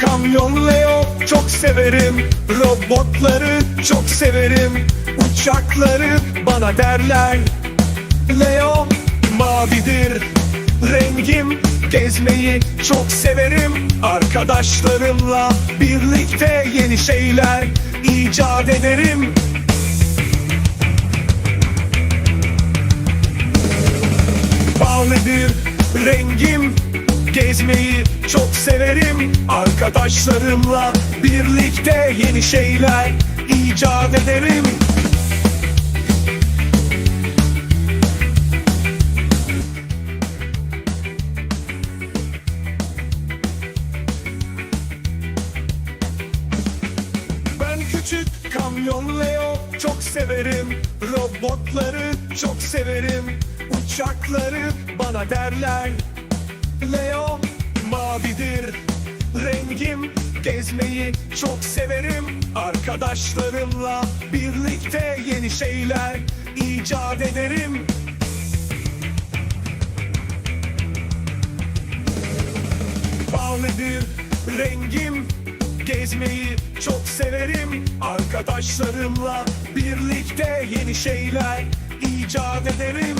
kamyon Leo çok severim. Robotları çok severim. Uçakları bana derler. Leo mavidir. Rengim gezmeyi çok severim. Arkadaşlarımla birlikte yeni şeyler icat ederim. Mavidir rengim Gezmeyi çok severim. Arkadaşlarımla birlikte yeni şeyler icat ederim. Ben küçük kamyon Leo çok severim. Robotları çok severim. Uçakları bana derler Leo mavidir. Rengim gezmeyi çok severim. Arkadaşlarımla birlikte yeni şeyler icat ederim. Mavidir. Rengim Gezmeyi çok severim. Arkadaşlarımla birlikte yeni şeyler icat ederim